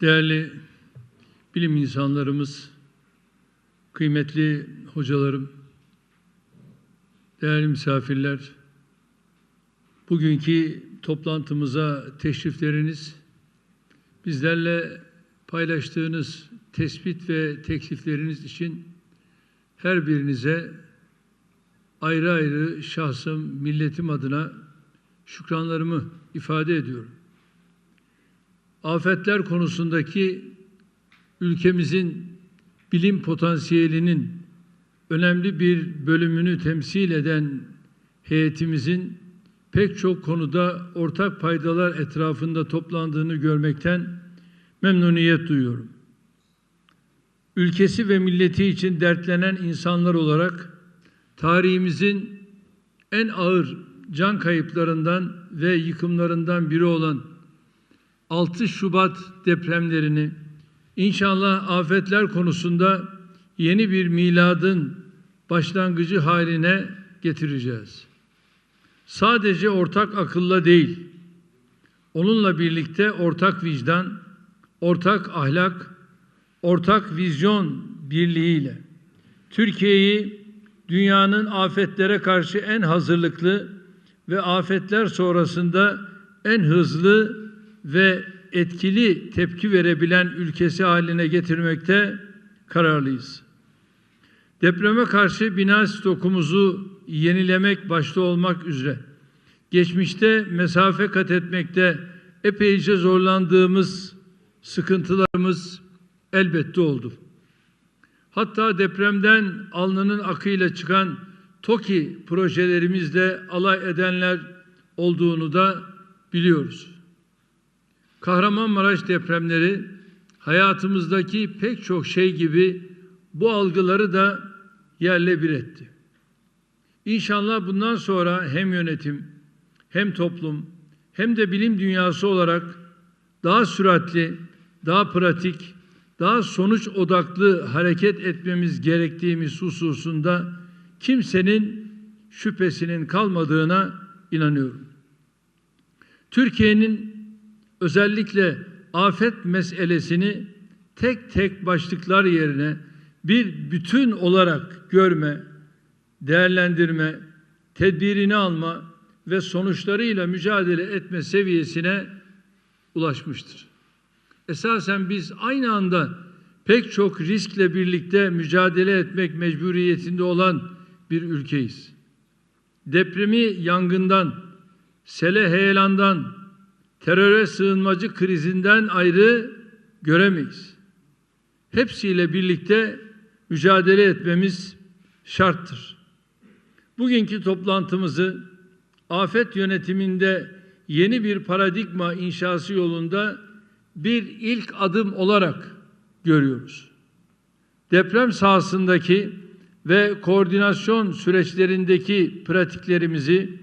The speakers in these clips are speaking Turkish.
Değerli bilim insanlarımız, kıymetli hocalarım, değerli misafirler, bugünkü toplantımıza teşrifleriniz, bizlerle paylaştığınız tespit ve teklifleriniz için her birinize ayrı ayrı şahsım, milletim adına şükranlarımı ifade ediyorum. Afetler konusundaki ülkemizin bilim potansiyelinin önemli bir bölümünü temsil eden heyetimizin pek çok konuda ortak paydalar etrafında toplandığını görmekten memnuniyet duyuyorum. Ülkesi ve milleti için dertlenen insanlar olarak tarihimizin en ağır can kayıplarından ve yıkımlarından biri olan 6 Şubat depremlerini inşallah afetler konusunda yeni bir miladın başlangıcı haline getireceğiz. Sadece ortak akılla değil, onunla birlikte ortak vicdan, ortak ahlak, ortak vizyon birliğiyle Türkiye'yi dünyanın afetlere karşı en hazırlıklı ve afetler sonrasında en hızlı ve etkili tepki verebilen ülkesi haline getirmekte kararlıyız. Depreme karşı bina stokumuzu yenilemek başta olmak üzere geçmişte mesafe kat etmekte epeyce zorlandığımız sıkıntılarımız elbette oldu. Hatta depremden alnının akıyla çıkan TOKİ projelerimizle alay edenler olduğunu da biliyoruz. Kahramanmaraş depremleri hayatımızdaki pek çok şey gibi bu algıları da yerle bir etti. İnşallah bundan sonra hem yönetim, hem toplum, hem de bilim dünyası olarak daha süratli, daha pratik, daha sonuç odaklı hareket etmemiz gerektiğimiz hususunda kimsenin şüphesinin kalmadığına inanıyorum. Türkiye'nin özellikle afet meselesini tek tek başlıklar yerine bir bütün olarak görme, değerlendirme, tedbirini alma ve sonuçlarıyla mücadele etme seviyesine ulaşmıştır. Esasen biz aynı anda pek çok riskle birlikte mücadele etmek mecburiyetinde olan bir ülkeyiz. Depremi yangından, sele heyelandan, teröre sığınmacı krizinden ayrı göremeyiz. Hepsiyle birlikte mücadele etmemiz şarttır. Bugünkü toplantımızı afet yönetiminde yeni bir paradigma inşası yolunda bir ilk adım olarak görüyoruz. Deprem sahasındaki ve koordinasyon süreçlerindeki pratiklerimizi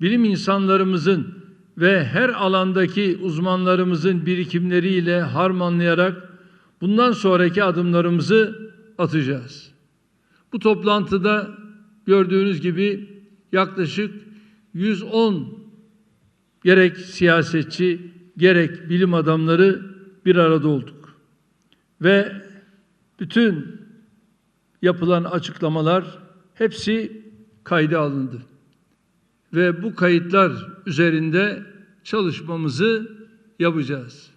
bilim insanlarımızın ve her alandaki uzmanlarımızın birikimleriyle harmanlayarak bundan sonraki adımlarımızı atacağız. Bu toplantıda gördüğünüz gibi yaklaşık 110 gerek siyasetçi gerek bilim adamları bir arada olduk. Ve bütün yapılan açıklamalar hepsi kayda alındı ve bu kayıtlar üzerinde çalışmamızı yapacağız.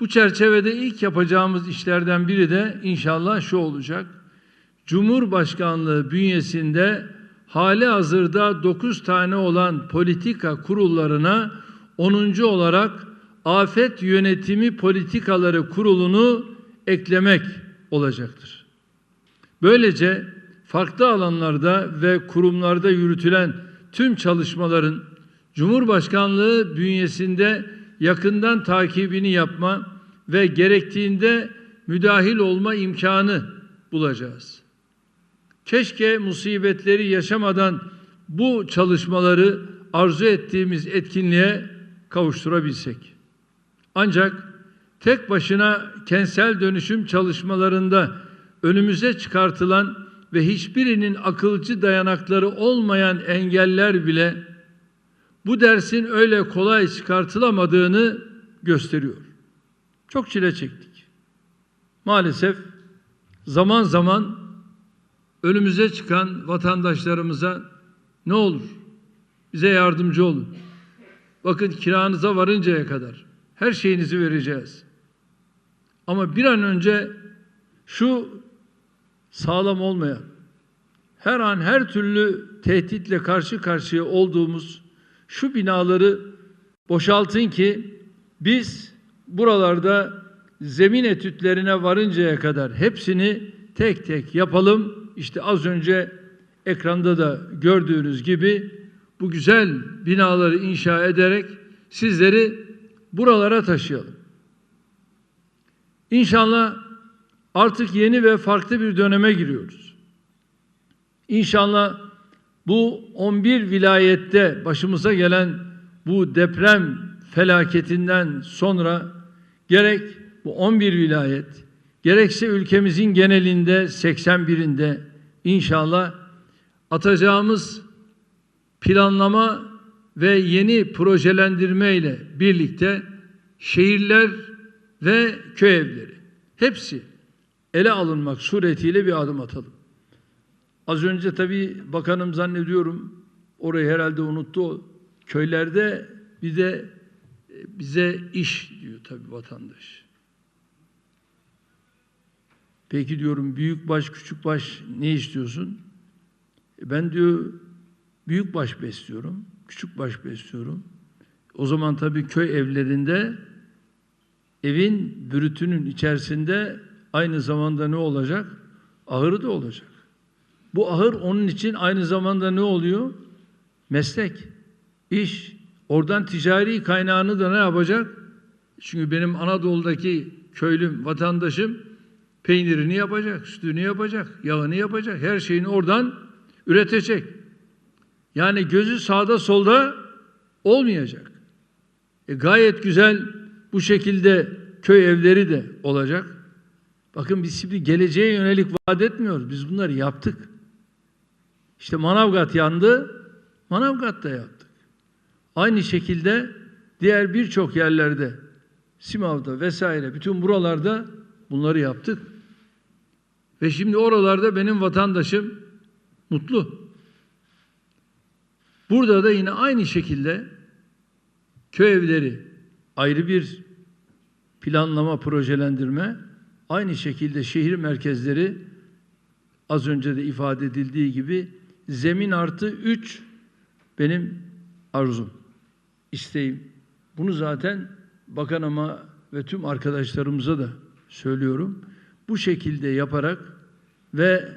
Bu çerçevede ilk yapacağımız işlerden biri de inşallah şu olacak. Cumhurbaşkanlığı bünyesinde hali hazırda 9 tane olan politika kurullarına 10. olarak Afet Yönetimi Politikaları Kurulu'nu eklemek olacaktır. Böylece farklı alanlarda ve kurumlarda yürütülen tüm çalışmaların Cumhurbaşkanlığı bünyesinde yakından takibini yapma ve gerektiğinde müdahil olma imkanı bulacağız. Keşke musibetleri yaşamadan bu çalışmaları arzu ettiğimiz etkinliğe kavuşturabilsek. Ancak tek başına kentsel dönüşüm çalışmalarında önümüze çıkartılan ve hiçbirinin akılcı dayanakları olmayan engeller bile bu dersin öyle kolay çıkartılamadığını gösteriyor. Çok çile çektik. Maalesef zaman zaman önümüze çıkan vatandaşlarımıza ne olur bize yardımcı olun. Bakın kiranıza varıncaya kadar her şeyinizi vereceğiz. Ama bir an önce şu sağlam olmayan, her an her türlü tehditle karşı karşıya olduğumuz şu binaları boşaltın ki biz buralarda zemin etütlerine varıncaya kadar hepsini tek tek yapalım. İşte az önce ekranda da gördüğünüz gibi bu güzel binaları inşa ederek sizleri buralara taşıyalım. İnşallah artık yeni ve farklı bir döneme giriyoruz. İnşallah bu 11 vilayette başımıza gelen bu deprem felaketinden sonra gerek bu 11 vilayet gerekse ülkemizin genelinde 81'inde inşallah atacağımız planlama ve yeni projelendirme ile birlikte şehirler ve köy evleri hepsi ele alınmak suretiyle bir adım atalım. Az önce tabii bakanım zannediyorum orayı herhalde unuttu. Köylerde bir de e, bize iş diyor tabii vatandaş. Peki diyorum büyük baş küçük baş ne istiyorsun? E Ben diyor büyük baş besliyorum, küçük baş besliyorum. O zaman tabii köy evlerinde evin bürütünün içerisinde aynı zamanda ne olacak? Ahırı da olacak. Bu ahır onun için aynı zamanda ne oluyor? Meslek, iş. Oradan ticari kaynağını da ne yapacak? Çünkü benim Anadolu'daki köylüm, vatandaşım peynirini yapacak, sütünü yapacak, yağını yapacak, her şeyini oradan üretecek. Yani gözü sağda solda olmayacak. E gayet güzel bu şekilde köy evleri de olacak. Bakın biz şimdi geleceğe yönelik vaat etmiyoruz. Biz bunları yaptık. İşte Manavgat yandı, Manavgat'ta yaptık. Aynı şekilde diğer birçok yerlerde, Simav'da vesaire bütün buralarda bunları yaptık. Ve şimdi oralarda benim vatandaşım mutlu. Burada da yine aynı şekilde köy evleri ayrı bir planlama, projelendirme, aynı şekilde şehir merkezleri az önce de ifade edildiği gibi zemin artı üç benim arzum, isteğim. Bunu zaten bakanıma ve tüm arkadaşlarımıza da söylüyorum. Bu şekilde yaparak ve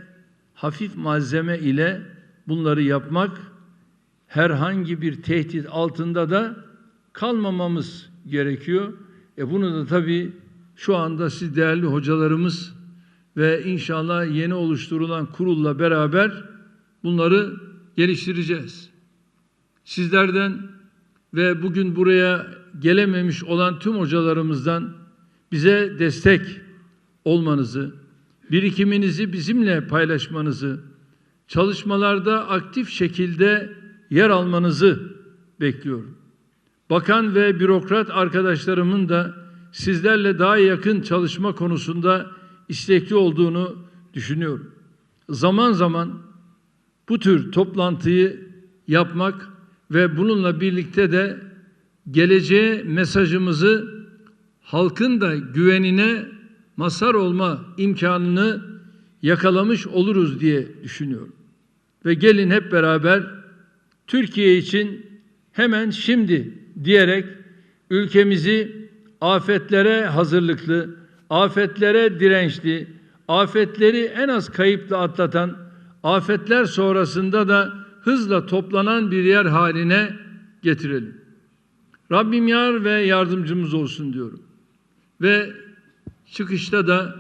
hafif malzeme ile bunları yapmak herhangi bir tehdit altında da kalmamamız gerekiyor. E bunu da tabii şu anda siz değerli hocalarımız ve inşallah yeni oluşturulan kurulla beraber bunları geliştireceğiz. Sizlerden ve bugün buraya gelememiş olan tüm hocalarımızdan bize destek olmanızı, birikiminizi bizimle paylaşmanızı, çalışmalarda aktif şekilde yer almanızı bekliyorum. Bakan ve bürokrat arkadaşlarımın da sizlerle daha yakın çalışma konusunda istekli olduğunu düşünüyorum. Zaman zaman bu tür toplantıyı yapmak ve bununla birlikte de geleceğe mesajımızı halkın da güvenine mazhar olma imkanını yakalamış oluruz diye düşünüyorum. Ve gelin hep beraber Türkiye için hemen şimdi diyerek ülkemizi afetlere hazırlıklı, afetlere dirençli, afetleri en az kayıpla atlatan, afetler sonrasında da hızla toplanan bir yer haline getirelim. Rabbim yar ve yardımcımız olsun diyorum. Ve çıkışta da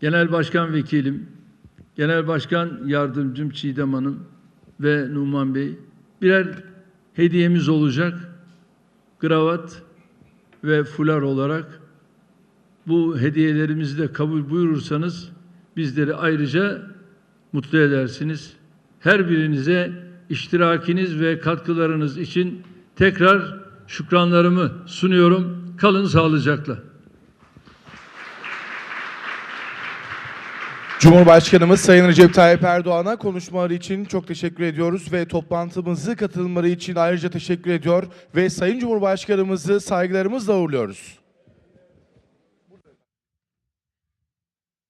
Genel Başkan Vekilim, Genel Başkan Yardımcım Çiğdem Hanım ve Numan Bey birer hediyemiz olacak. Kravat ve fular olarak bu hediyelerimizi de kabul buyurursanız bizleri ayrıca mutlu edersiniz. Her birinize iştirakiniz ve katkılarınız için tekrar şükranlarımı sunuyorum. Kalın sağlıcakla. Cumhurbaşkanımız Sayın Recep Tayyip Erdoğan'a konuşmaları için çok teşekkür ediyoruz ve toplantımızı katılımları için ayrıca teşekkür ediyor ve Sayın Cumhurbaşkanımızı saygılarımızla uğurluyoruz.